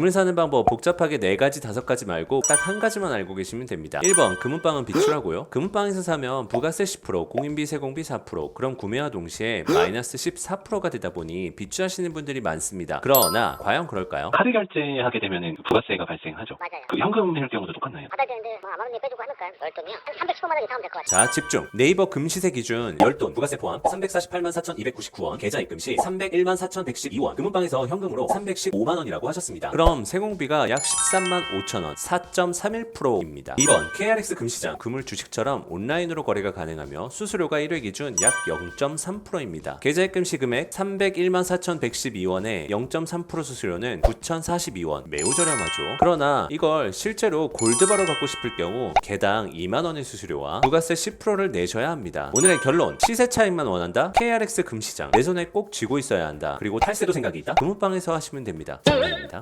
금을 사는 방법 복잡하게 네 가지 다섯 가지 말고 딱 한 가지만 알고 계시면 됩니다. 1번 금은방은 비추라고요. 금은방에서 사면 부가세 10%, 공인비 세공비 4%, 그럼 구매와 동시에 마이너스 14%가 되다 보니 비추하시는 분들이 많습니다. 그러나 과연 그럴까요? 카드 결제하게 되면은 부가세가 발생하죠. 맞아요. 그 현금 낼 경우도 똑같나요? 받아야 되는데 뭐만 원에 빼주고 하니까 월동이요. 한 310만 원 이상 하면 될것 같아요. 자 집중 네이버 금시세 기준 열돈 부가세 포함 348만 4,299원 계좌 입금 시 301만 4,112원 금은방에서 현금으로 315만 원이라고 하셨습니다 그럼 세공비가 약 13만 5천 원 4.31%입니다 2번 KRX 금시장 금을 주식처럼 온라인으로 거래가 가능하며 수수료가 1회 기준 약 0.3%입니다 계좌 입금 시 금액 301만 4,112원에 0.3% 수수료는 9,042원 매우 저렴하죠 그러나 이걸 실제로 골드바로 받고 싶을 경우 개당 2만 원의 수수료와 부가세 10%를 내셔야 합니다. 오늘의 결론 시세 차익만 원한다. KRX 금시장 내 손에 꼭 쥐고 있어야 한다. 그리고 탈세도 생각이 있다. 금은방에서 하시면 됩니다. 장난입니다.